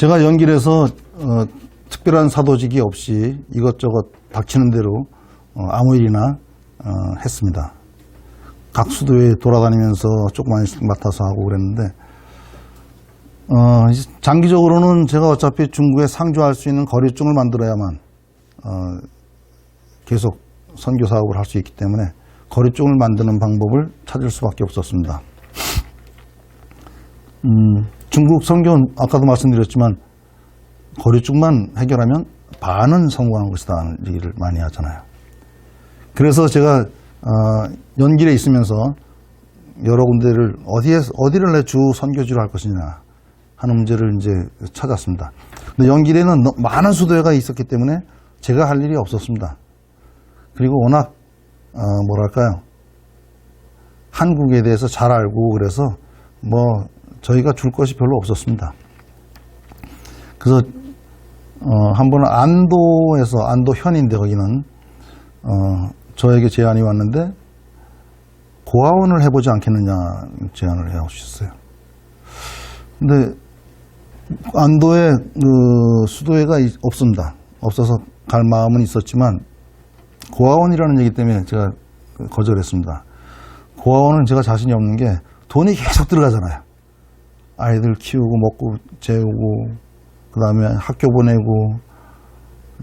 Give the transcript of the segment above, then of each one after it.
제가 연길에서 어, 특별한 사도직이 없이 이것저것 닥치는 대로 어, 아무 일이나 어, 했습니다. 각 수도에 돌아다니면서 조그만씩 맡아서 하고 그랬는데 어, 장기적으로는 제가 어차피 중국에 상주할 수 있는 거리증을 만들어야만 어, 계속 선교 사업을 할 수 있기 때문에 거리증을 만드는 방법을 찾을 수밖에 없었습니다. 음, 중국 선교는 아까도 말씀드렸지만 거리증만 해결하면 반은 성공한 것이다는 얘기를 많이 하잖아요. 그래서 제가 어, 연길에 있으면서 여러 군데를 어디에 어디를 내 주 선교지로 할 것이냐 하는 문제를 이제 찾았습니다. 근데 연길에는 너- 많은 수도회가 있었기 때문에 제가 할 일이 없었습니다. 그리고 워낙 어, 뭐랄까요 한국에 대해서 잘 알고 그래서 뭐 저희가 줄 것이 별로 없었습니다. 그래서 어, 한 번은 안도에서 안도현인데 거기는 어, 저에게 제안이 왔는데 고아원을 해보지 않겠느냐 제안을 해주셨어요. 근데 안도에 그 수도회가 이- 없습니다. 없어서 갈 마음은 있었지만 고아원이라는 얘기 때문에 제가 그 거절했습니다. 고아원은 제가 자신이 없는 게 돈이 계속 들어가잖아요. 아이들 키우고 먹고 재우고 그 다음에 학교 보내고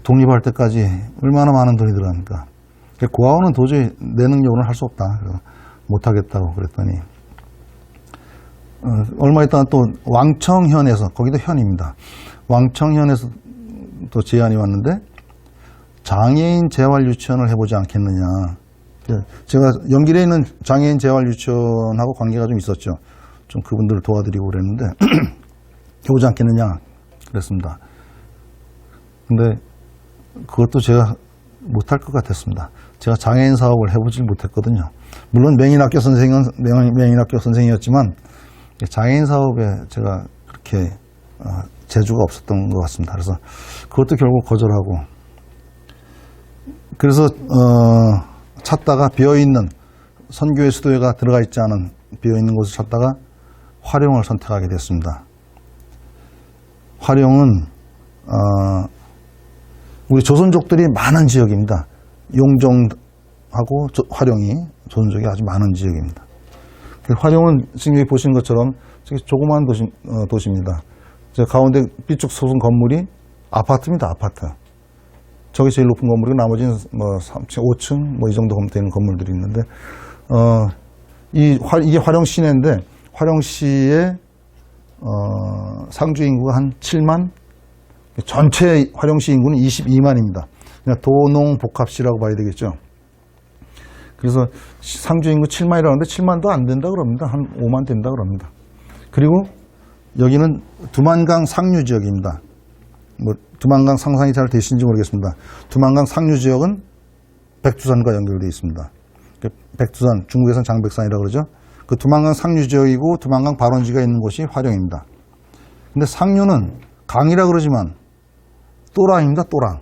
독립할 때까지 얼마나 많은 돈이 들어갑니까? 고아원은 도저히 내 능력으로는 할 수 없다. 못하겠다고 그랬더니 어, 얼마 있다가 또 왕청현에서 거기도 현입니다. 왕청현에서 또 제안이 왔는데 장애인 재활 유치원을 해보지 않겠느냐. 그 제가 연길에 있는 장애인 재활 유치원하고 관계가 좀 있었죠. 좀 그분들을 도와드리고 그랬는데 해보지 않겠느냐 그랬습니다. 근데 그것도 제가 못할 것 같았습니다. 제가 장애인 사업을 해보질 못했거든요. 물론 명인학교 선생은 명- 명인학교 선생이었지만 장애인 사업에 제가 그렇게 어, 재주가 없었던 것 같습니다. 그래서 그것도 결국 거절하고 그래서 어, 찾다가 비어 있는 선교의 수도회가 들어가 있지 않은 비어 있는 곳을 찾다가 화룡을 선택하게 됐습니다. 화룡은 어, 우리 조선족들이 많은 지역입니다. 용종하고 조- 화룡이 조선족이 아주 많은 지역입니다. 그 화룡은 지금 여기 보신 것처럼 조그마한 도시, 어, 도시입니다. 저 가운데 삐쭉 솟은 건물이 아파트입니다, 아파트. 저기 제일 높은 건물이고 나머지는 뭐 3층, 5층 뭐 이 정도 되는 건물들이 있는데, 어, 이 화, 이게 화룡 시내인데, 화룡 시의, 어, 상주 인구가 한 7만? 전체 화룡시 인구는 22만입니다. 그냥 도농 복합시라고 봐야 되겠죠. 그래서 상주 인구 7만이라는데 7만도 안 된다 그럽니다. 한 5만 된다 그럽니다. 그리고 여기는 두만강 상류 지역입니다. 뭐 두만강 상상이 잘 되시는지 모르겠습니다. 두만강 상류 지역은 백두산과 연결되어 있습니다. 그 백두산, 중국에서는 장백산이라고 그러죠. 그 두만강 상류 지역이고 두만강 발원지가 있는 곳이 화령입니다. 근데 상류는 강이라 그러지만 또랑입니다, 또랑.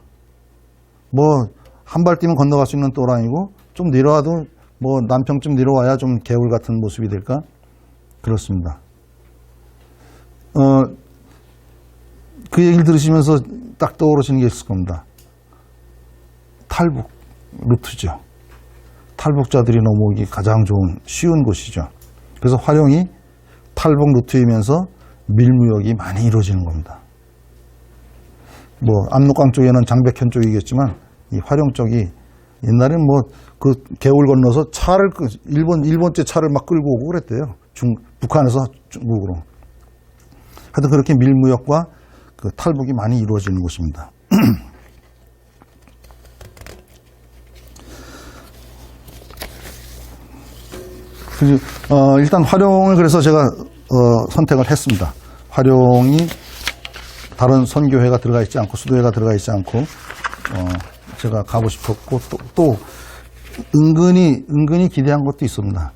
뭐 한 발 뛰면 건너갈 수 있는 또랑이고 좀 내려와도 뭐 남평쯤 내려와야 좀 개울 같은 모습이 될까? 그렇습니다. 어, 그 얘기를 들으시면서 딱 떠오르시는 게 있을 겁니다. 탈북 루트죠. 탈북자들이 넘어오기 가장 좋은 쉬운 곳이죠. 그래서 활용이 탈북 루트이면서 밀무역이 많이 이루어지는 겁니다. 뭐 압록강 쪽에는 장백현 쪽이겠지만 이 활용 쪽이 옛날에는 뭐 그 개울 건너서 차를 끄- 일본 일본제 차를 막 끌고 오고 그랬대요. 중 북한에서 중국으로. 하여튼 그렇게 밀무역과 그 탈북이 많이 이루어지는 곳입니다. 그래서, 어, 일단 활용을 그래서 제가 어, 선택을 했습니다. 활용이 다른 선교회가 들어가 있지 않고 수도회가 들어가 있지 않고 어, 제가 가고 싶었고 또, 또 은근히 은근히 기대한 것도 있습니다.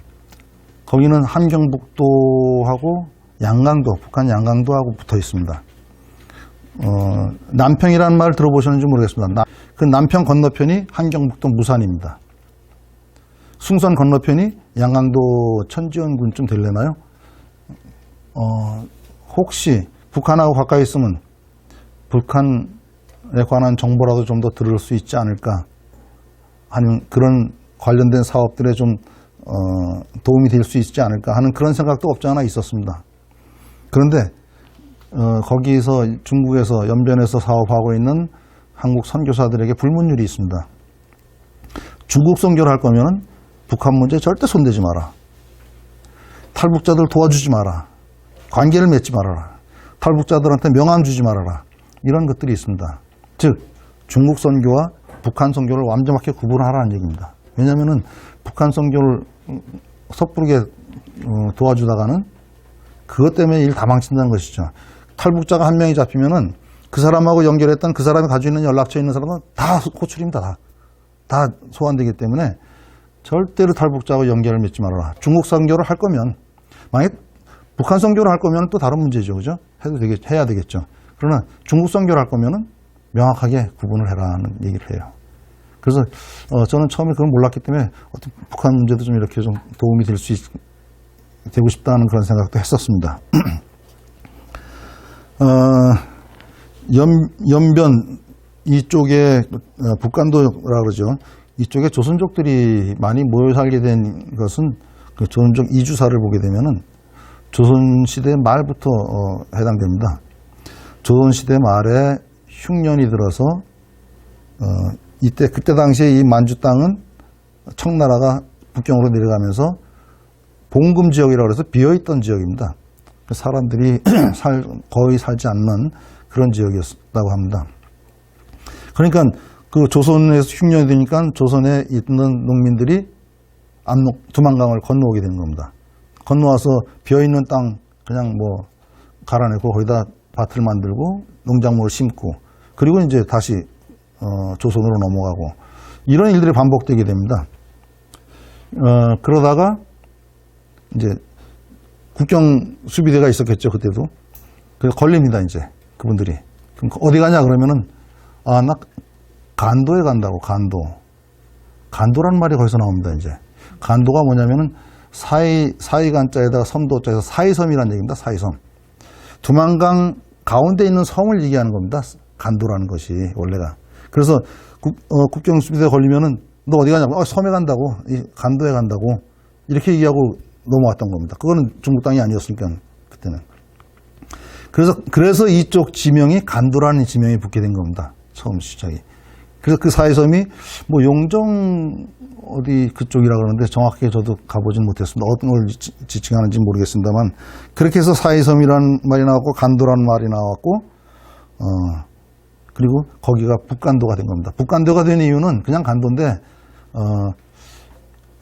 거기는 함경북도하고 양강도 북한 양강도하고 붙어 있습니다. 어, 남평이라는 말 들어보셨는지 모르겠습니다. 나- 그 남평 건너편이 함경북도 무산입니다. 숭산 건너편이 양강도 천지연군쯤 될려나요? 어, 혹시 북한하고 가까이 있으면 북한에 관한 정보라도 좀 더 들을 수 있지 않을까 하는 그런 관련된 사업들에 좀 어, 도움이 될 수 있지 않을까 하는 그런 생각도 없지 않아 있었습니다. 그런데 어, 거기에서 중국에서 연변에서 사업하고 있는 한국 선교사들에게 불문율이 있습니다. 중국 선교를 할 거면은 북한 문제 절대 손대지 마라. 탈북자들 도와주지 마라. 관계를 맺지 말아라. 탈북자들한테 명함 주지 말아라. 이런 것들이 있습니다. 즉 중국 선교와 북한 선교를 완전하게 구분하라는 얘기입니다. 왜냐하면은 북한 선교를 음, 섣부르게 어, 도와주다가는 그것 때문에 일 다 망친다는 것이죠. 탈북자가 한 명이 잡히면은 그 사람하고 연결했던 그 사람이 가지고 있는 연락처 있는 사람은 다 호출입니다. 다, 다 소환되기 때문에 절대로 탈북자하고 연결을 맺지 말아라. 중국 선교를 할 거면 만약 북한 선교를 할 거면 또 다른 문제죠, 그죠? 해도 되겠, 해야 되겠죠. 그러나 중국 선교를 할 거면은 명확하게 구분을 해라는 얘기를 해요. 그래서 어, 저는 처음에 그걸 몰랐기 때문에 어떤 북한 문제도 좀 이렇게 좀 도움이 될 수 되고 싶다는 그런 생각도 했었습니다. 어, 연, 연변 이쪽에 어, 북간도라 그러죠. 이쪽에 조선족들이 많이 모여 살게 된 것은 그 조선족 이주사를 보게 되면은 조선시대 말부터 어, 해당됩니다. 조선시대 말에 흉년이 들어서 어, 이때 그때 당시에 이 만주 땅은 청나라가 북경으로 내려가면서 봉금 지역이라고 해서 비어있던 지역입니다. 사람들이 살, 거의 살지 않는 그런 지역이었다고 합니다. 그러니까 그 조선에서 흉년이 되니까 조선에 있는 농민들이 압록 두만강을 건너오게 되는 겁니다. 건너와서 비어있는 땅 그냥 뭐 갈아내고 거기다 밭을 만들고 농작물을 심고 그리고 이제 다시 어, 조선으로 넘어가고 이런 일들이 반복되게 됩니다. 어, 그러다가 이제 국경 수비대가 있었겠죠 그때도 그래서 걸립니다 이제 그분들이 그럼 어디 가냐 그러면은 아나 간도에 간다고 간도 간도란 말이 거기서 나옵니다 이제 간도가 뭐냐면은 사이 사이간자에다가 섬도자에서 사이섬이라는 얘기입니다 사이섬 두만강 가운데 있는 섬을 얘기하는 겁니다 간도라는 것이 원래가 그래서 국, 어, 국경 수비대에 걸리면은 너 어디 가냐고 어, 섬에 간다고 이 간도에 간다고 이렇게 얘기하고 넘어왔던 겁니다. 그거는 중국 땅이 아니었으니까 그때는. 그래서 그래서 이쪽 지명이 간도라는 지명이 붙게 된 겁니다. 처음 시작이. 그래서 그 사이섬이 뭐 용정 어디 그쪽이라 그러는데 정확하게 저도 가보진 못했습니다. 어떤 걸 지- 지칭하는지 모르겠습니다만 그렇게 해서 사이섬이라는 말이 나왔고 간도라는 말이 나왔고 어 그리고 거기가 북간도가 된 겁니다. 북간도가 된 이유는 그냥 간도인데 어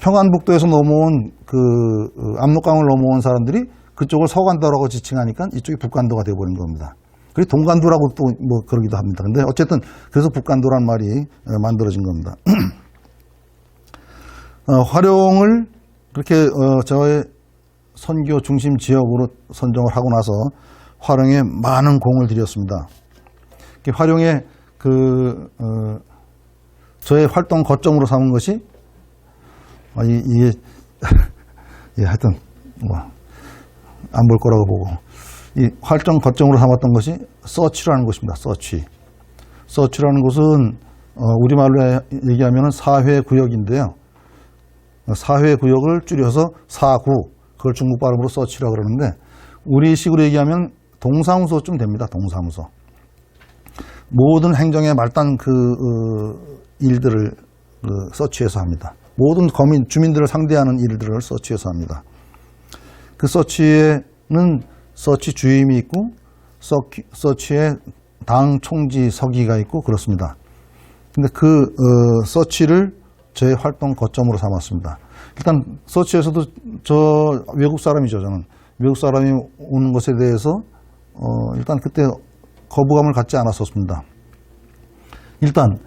평안북도에서 넘어온 그 어, 압록강을 넘어온 사람들이 그쪽을 서간도라고 지칭하니까 이쪽이 북간도가 되어버린 겁니다. 그리고 동간도라고 또 뭐 그러기도 합니다. 근데 어쨌든 그래서 북간도란 말이 어, 만들어진 겁니다. 어, 활용을 그렇게 어, 저의 선교 중심 지역으로 선정을 하고 나서 활용에 많은 공을 들였습니다. 활용에 그 어, 저의 활동 거점으로 삼은 것이 아, 이, 이게 예, 하여튼 뭐 안 볼 거라고 보고 이 활동 거점으로 삼았던 것이 서치라는 곳입니다. 서치. 서치라는 곳은 어, 우리말로 얘기하면 사회 구역인데요. 사회 구역을 줄여서 사구 그걸 중국 발음으로 서치라고 그러는데 우리식으로 얘기하면 동사무소쯤 됩니다. 동사무소. 모든 행정의 말단 그 어, 일들을 그 서치해서 합니다. 모든 거민 주민들을 상대하는 일들을 서치해서 합니다. 그 서치에는 서치 주임이 있고 서치, 서치에 당 총지 서기가 있고 그렇습니다. 근데 그 어, 서치를 제 활동 거점으로 삼았습니다. 일단 서치에서도 저 외국 사람이죠 저는 외국 사람이 오는 것에 대해서 어, 일단 그때 거부감을 갖지 않았었습니다. 일단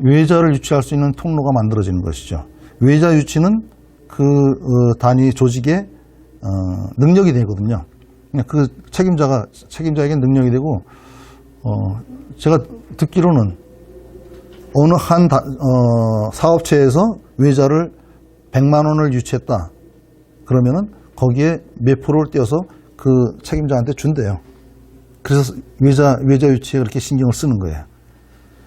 외자를 유치할 수 있는 통로가 만들어지는 것이죠. 외자 유치는 그 어, 단위 조직의 어, 능력이 되거든요. 그 책임자가 책임자에게 능력이 되고 어, 제가 듣기로는 어느 한 다- 어, 사업체에서 외자를 100만 원을 유치했다. 그러면은 거기에 몇 프로를 떼어서 그 책임자한테 준대요. 그래서 외자, 외자 유치에 그렇게 신경을 쓰는 거예요.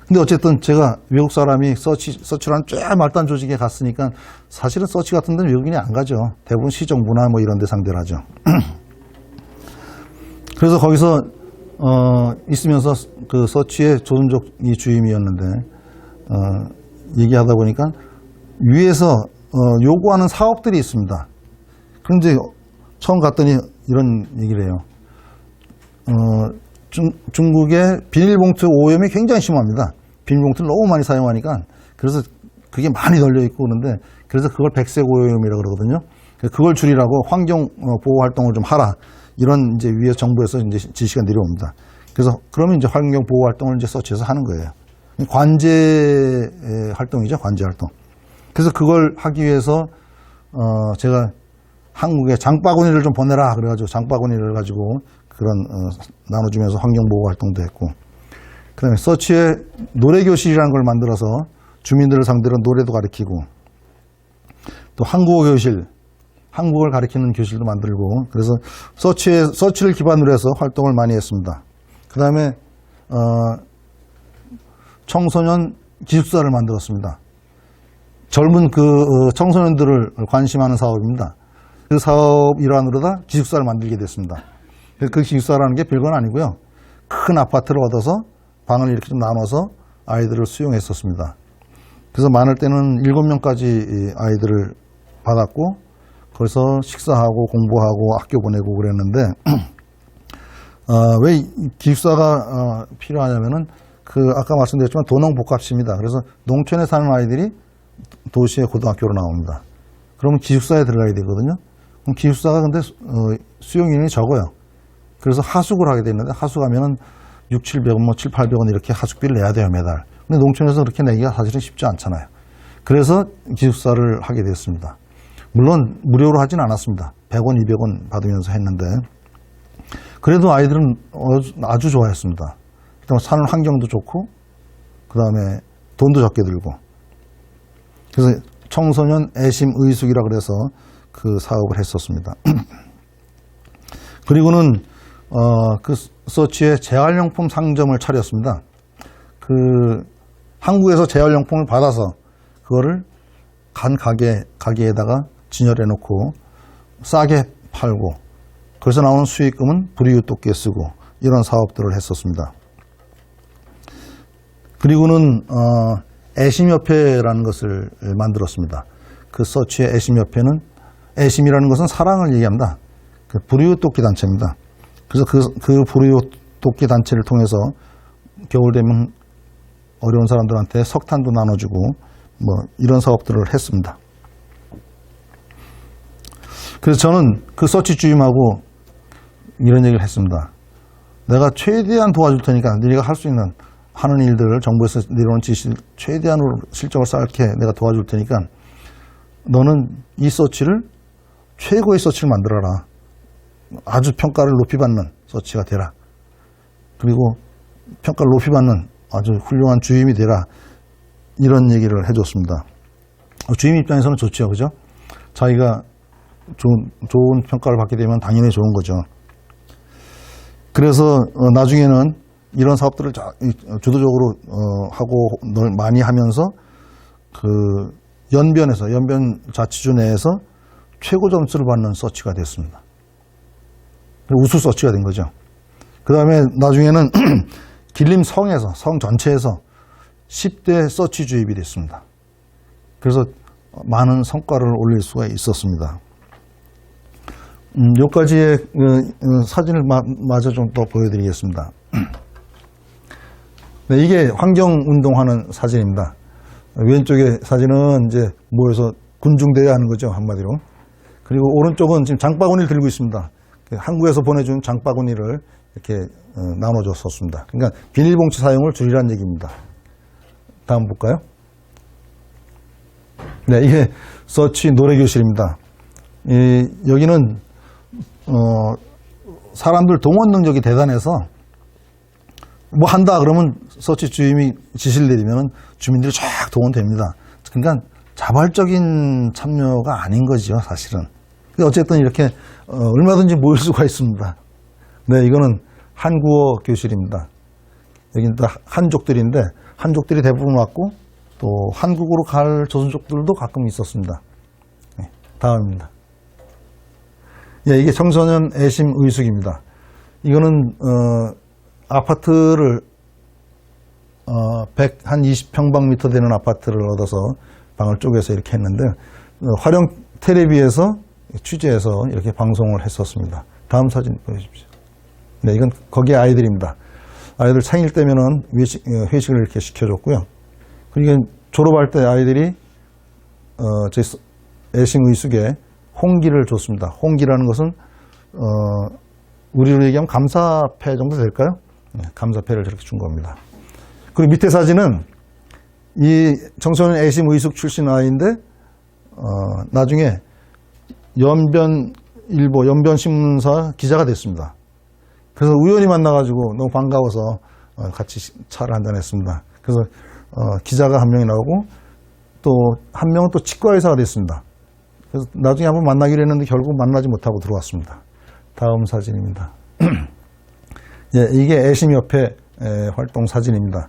근데 어쨌든 제가 외국 사람이 서치, 서치라는 쫙 말단 조직에 갔으니까 사실은 서치 같은 데는 외국인이 안 가죠. 대부분 시정부나 뭐 이런 데 상대로 하죠. 그래서 거기서, 어, 있으면서 그 서치의 조선족 이 주임이었는데, 어, 얘기하다 보니까 위에서, 어, 요구하는 사업들이 있습니다. 그런데 처음 갔더니 이런 얘기를 해요. 어, 중, 중국의 비닐봉투 오염이 굉장히 심합니다. 비닐봉투를 너무 많이 사용하니까 그래서 그게 많이 널려 있고 그런데 그래서 그걸 백색 오염이라고 그러거든요. 그걸 줄이라고 환경 어, 보호 활동을 좀 하라. 이런 이제 위에 정부에서 이제 지시가 내려옵니다. 그래서 그러면 이제 환경 보호 활동을 이제 서치해서 하는 거예요. 관제 에, 활동이죠. 관제 활동. 그래서 그걸 하기 위해서 어, 제가 한국에 장바구니를 좀 보내라 그래가지고 장바구니를 가지고 그런 어, 나눠주면서 환경보호 활동도 했고 그다음에 서치에 노래 교실이라는 걸 만들어서 주민들을 상대로 노래도 가르치고 또 한국어 교실 한국어를 가르치는 교실도 만들고 그래서 서치에 서치를 기반으로 해서 활동을 많이 했습니다. 그 다음에 어, 청소년 기숙사를 만들었습니다. 젊은 그 어, 청소년들을 관심하는 사업입니다. 그 사업 일환으로다 기숙사를 만들게 됐습니다. 그 기숙사라는 게 별건 아니고요. 큰 아파트를 얻어서 방을 이렇게 좀 나눠서 아이들을 수용했었습니다. 그래서 많을 때는 일곱 명까지 아이들을 받았고 거기서 식사하고 공부하고 학교 보내고 그랬는데 어, 왜 기숙사가 어, 필요하냐면은 그 아까 말씀드렸지만 도농 복합시입니다. 그래서 농촌에 사는 아이들이 도시의 고등학교로 나옵니다. 그러면 기숙사에 들어가야 되거든요. 그럼 기숙사가 근데 어, 수용 인원이 적어요. 그래서 하숙을 하게 되는데 하숙하면은 6, 700원, 뭐 7, 800원 이렇게 하숙비를 내야 돼요, 매달. 근데 농촌에서 그렇게 내기가 사실은 쉽지 않잖아요. 그래서 기숙사를 하게 됐습니다. 물론 무료로 하진 않았습니다. 100원, 200원 받으면서 했는데 그래도 아이들은 아주 좋아했습니다. 그다음에 사는 환경도 좋고 그 다음에 돈도 적게 들고 그래서 청소년 애심 의숙이라 그래서 그 사업을 했었습니다. 그리고는 어, 그 서치에 재활용품 상점을 차렸습니다. 그 한국에서 재활용품을 받아서 그거를 간 가게 가게에다가 진열해 놓고 싸게 팔고 거기서 나오는 수익금은 불이웃 돕게 쓰고 이런 사업들을 했었습니다. 그리고는 어, 애심협회라는 것을 만들었습니다. 그 서치의 애심협회는 애심이라는 것은 사랑을 얘기합니다. 그 불이웃 돕기 단체입니다. 그래서 그, 그 불이웃 돕기 단체를 통해서 겨울 되면 어려운 사람들한테 석탄도 나눠주고 뭐 이런 사업들을 했습니다. 그래서 저는 그 서치 주임하고 이런 얘기를 했습니다. 내가 최대한 도와줄 테니까 네가 할 수 있는 하는 일들을 정부에서 내려오는 지시 최대한으로 실적을 쌓게 내가 도와줄 테니까 너는 이 서치를 최고의 서치를 만들어라. 아주 평가를 높이 받는 서치가 되라. 그리고 평가를 높이 받는 아주 훌륭한 주임이 되라. 이런 얘기를 해줬습니다. 주임 입장에서는 좋죠. 그죠? 자기가 좋은, 좋은 평가를 받게 되면 당연히 좋은 거죠. 그래서 어, 나중에는 이런 사업들을 주도적으로 어, 하고 널 많이 하면서 그 연변에서 연변 자치주 내에서 최고 점수를 받는 서치가 됐습니다. 우수 서치가 된 거죠. 그 다음에 나중에는 길림 성에서 성 전체에서 10대 서치 주입이 됐습니다. 그래서 많은 성과를 올릴 수가 있었습니다. 음, 몇 가지의 어, 어, 사진을 마, 마저 좀 더 보여드리겠습니다. 네, 이게 환경 운동하는 사진입니다. 왼쪽의 사진은 이제 모여서 군중대회 하는 거죠, 한마디로. 그리고 오른쪽은 지금 장바구니를 들고 있습니다. 그 한국에서 보내준 장바구니를 이렇게 어, 나눠줬었습니다. 그러니까 비닐봉지 사용을 줄이라는 얘기입니다. 다음 볼까요? 네, 이게 서치 노래교실입니다. 이, 여기는 어, 사람들 동원 능력이 대단해서 뭐 한다 그러면 서치 주임이 지시를 내리면 주민들이 쫙 동원됩니다. 그러니까 자발적인 참여가 아닌 거죠, 사실은. 어쨌든 이렇게 어, 얼마든지 모일 수가 있습니다. 네, 이거는 한국어 교실입니다. 여기는 다 한족들인데 한족들이 대부분 왔고 또 한국으로 갈 조선족들도 가끔 있었습니다. 네, 다음입니다. 예, 이게 청소년 애심 의숙입니다. 이거는 어, 아파트를 어, 100, 한 20평방미터 되는 아파트를 얻어서 방을 쪼개서 이렇게 했는데 어, 활용 텔레비에서 취재해서 이렇게 방송을 했었습니다. 다음 사진 보여주십시오. 네, 이건 거기 아이들입니다. 아이들 생일 때면은 외식, 어, 회식을 이렇게 시켜줬고요. 그리고 졸업할 때 아이들이 어, 제 애심 의숙에 홍기를 줬습니다. 홍기라는 것은 어, 우리로 얘기하면 감사패 정도 될까요? 네, 감사패를 저렇게 준 겁니다. 그리고 밑에 사진은 이 청소년 애심 의숙 출신 아이인데 어, 나중에 연변 일보 연변 신문사 기자가 됐습니다. 그래서 우연히 만나가지고 너무 반가워서 어, 같이 시- 차를 한잔 했습니다. 그래서 어, 기자가 한 명이 나오고 또 한 명은 또 치과 의사가 됐습니다. 그래서 나중에 한번 만나기로 했는데 결국 만나지 못하고 들어왔습니다. 다음 사진입니다. 예, 이게 애심협회 에, 활동 사진입니다.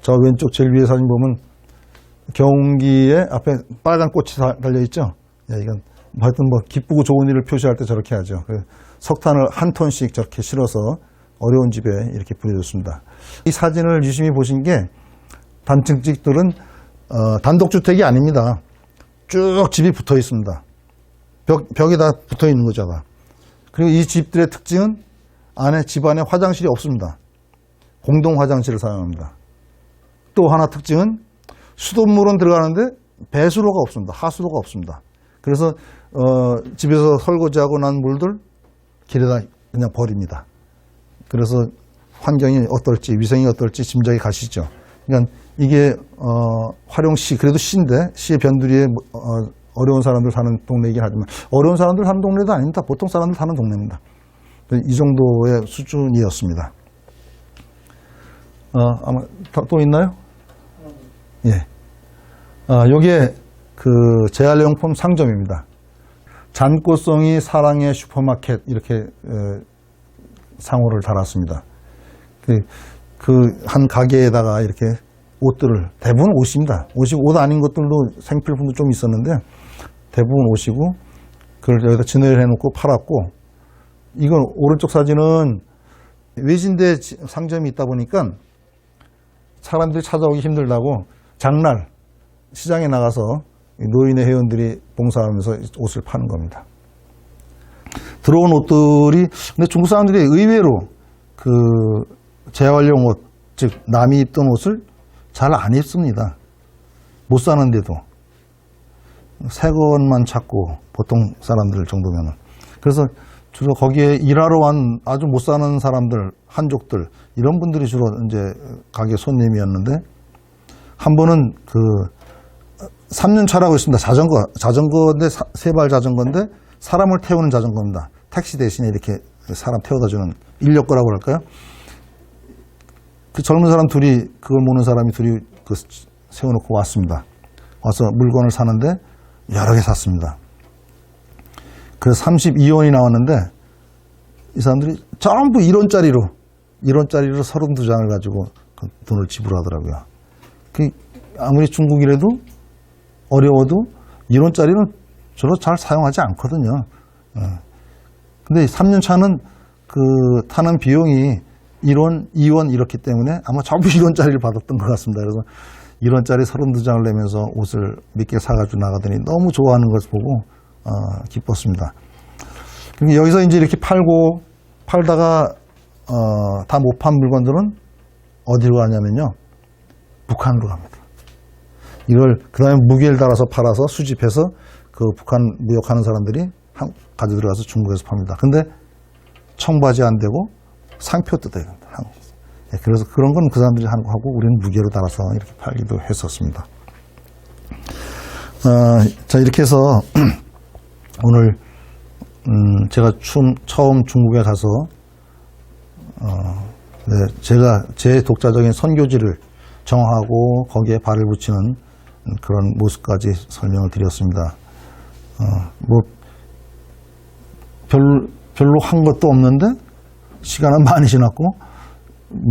저 왼쪽 제일 위에 사진 보면 경운기에 앞에 빨간 꽃이 다- 달려있죠? 예, 이건 하여튼 뭐 기쁘고 좋은 일을 표시할 때 저렇게 하죠. 그 석탄을 한 톤씩 저렇게 실어서 어려운 집에 이렇게 뿌려줬습니다. 이 사진을 유심히 보신 게 단층집들은 어, 단독주택이 아닙니다. 쭉 집이 붙어 있습니다. 벽, 벽에 다 붙어 있는. 다. 그리고 이 집들의 특징은 안에 집 안에 화장실이 없습니다. 공동 화장실을 사용합니다. 또 하나 특징은 수돗물은 들어가는데 배수로가 없습니다. 하수도가 없습니다. 그래서 어, 집에서 설거지하고 난 물들 길에다 그냥 버립니다. 그래서 환경이 어떨지 위생이 어떨지 짐작이 가시죠. 그러니까 이게 어, 활용시 그래도 시인데 시의 변두리에 어, 어려운 사람들 사는 동네이긴 하지만 어려운 사람들 사는 동네도 아닙니다. 보통 사람들 사는 동네입니다. 이 정도의 수준이었습니다. 어, 아마 더- 또 있나요? 예. 아, 요게 그 재활용품 상점입니다. 잔꽃송이 사랑의 슈퍼마켓 이렇게 에, 상호를 달았습니다. 그, 그한 가게에다가 이렇게 옷들을 대부분 옷입니다. 옷이 옷 아닌 것들도 생필품도 좀 있었는데 대부분 옷이고 그걸 여기다 진열해 놓고 팔았고 이건 오른쪽 사진은 외진대 지- 상점이 있다 보니까 사람들이 찾아오기 힘들다고 장날 시장에 나가서 이 노인의 회원들이 봉사하면서 옷을 파는 겁니다. 들어온 옷들이 근데 중국 사람들이 의외로 그 재활용 옷, 즉 남이 입던 옷을 잘 안 입습니다. 못 사는데도 새 것만 찾고 보통 사람들 정도면은 그래서 주로 거기에 일하러 온 아주 못 사는 사람들 한족들 이런 분들이 주로 이제 가게 손님이었는데 한 번은 그 3년 차라고 있습니다. 자전거 자전거인데 세 발 자전거인데 사람을 태우는 자전거입니다. 택시 대신에 이렇게 사람 태워다 주는 인력거라고 할까요? 그 젊은 사람 둘이 그걸 모는 사람이 둘이 그 세워놓고 왔습니다. 와서 물건을 사는데 여러 개 샀습니다. 그래서 32원이 나왔는데 이 사람들이 전부 1원짜리로 1원짜리로 32장을 가지고 그 돈을 지불하더라고요. 그 아무리 중국이라도 어려워도 1원짜리는 저로 잘 사용하지 않거든요. 예. 근데 3년 차는 그 타는 비용이 1원, 2원 이렇기 때문에 아마 전부 1원짜리를 받았던 것 같습니다. 그래서 1원짜리 32장을 내면서 옷을 몇 개 사가지고 나가더니 너무 좋아하는 것을 보고 어, 기뻤습니다. 그러니까 여기서 이제 이렇게 팔고 팔다가 어, 다 못 판 물건들은 어디로 가냐면요. 북한으로 갑니다. 이걸 그 다음에 무게를 달아서 팔아서 수집해서 그 북한 무역하는 사람들이 한, 가져 들어가서 중국에서 팝니다. 근데 청바지 안 되고 상표 된다. 한국에서. 예, 그래서 그런 건 그 사람들이 하는 거 하고 우리는 무게로 달아서 이렇게 팔기도 했었습니다. 어, 자, 이렇게 해서 오늘 음, 제가 춤, 처음 중국에 가서 어, 네, 제가 제 독자적인 선교지를 정하고 거기에 발을 붙이는 그런 모습까지 설명을 드렸습니다. 어, 뭐 별로, 별로 한 것도 없는데 시간은 많이 지났고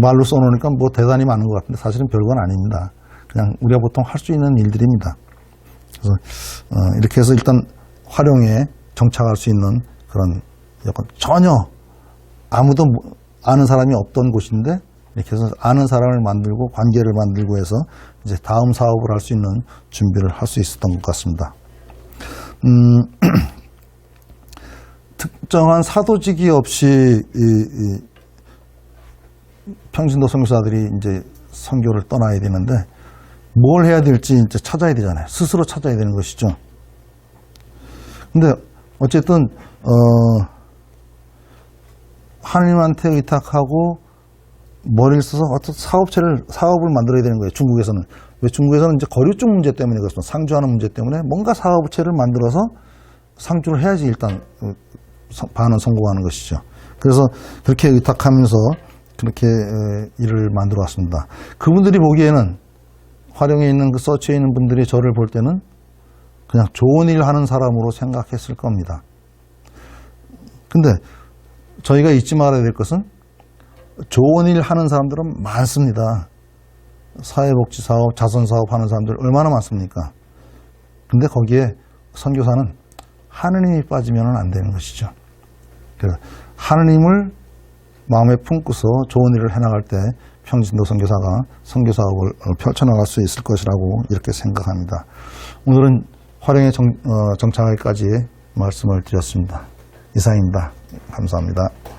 말로 써놓으니까 뭐 대단히 많은 것 같은데 사실은 별건 아닙니다. 그냥 우리가 보통 할 수 있는 일들입니다. 그래서 어, 이렇게 해서 일단 활용에 정착할 수 있는 그런 약간 전혀 아무도 모- 아는 사람이 없던 곳인데 이렇게 해서 아는 사람을 만들고 관계를 만들고 해서 이제 다음 사업을 할 수 있는 준비를 할 수 있었던 것 같습니다. 음, 특정한 사도직이 없이 이, 이 평신도 선교사들이 이제 선교를 떠나야 되는데 뭘 해야 될지 이제 찾아야 되잖아요. 스스로 찾아야 되는 것이죠. 근데 어쨌든 어 하나님한테 의탁하고 머리를 써서 어떤 사업체를 사업을 만들어야 되는 거예요. 중국에서는 왜 중국에서는 이제 거류증 문제 때문에 그렇습니다. 상주하는 문제 때문에 뭔가 사업체를 만들어서 상주를 해야지 일단 반은 성공하는 것이죠. 그래서 그렇게 의탁하면서 그렇게 에, 일을 만들어 왔습니다. 그분들이 보기에는 활용에 있는 그 서치에 있는 분들이 저를 볼 때는 그냥 좋은 일 하는 사람으로 생각했을 겁니다. 근데 저희가 잊지 말아야 될 것은 좋은 일 하는 사람들은 많습니다. 사회복지 사업, 자선 사업 하는 사람들 얼마나 많습니까? 근데 거기에 선교사는 하느님이 빠지면 안 되는 것이죠. 하느님을 마음에 품고서 좋은 일을 해나갈 때 평진도 선교사가 선교 사업을 어, 펼쳐나갈 수 있을 것이라고 이렇게 생각합니다. 오늘은 활용에 정, 어, 정착하기까지 말씀을 드렸습니다. 이상입니다. 감사합니다.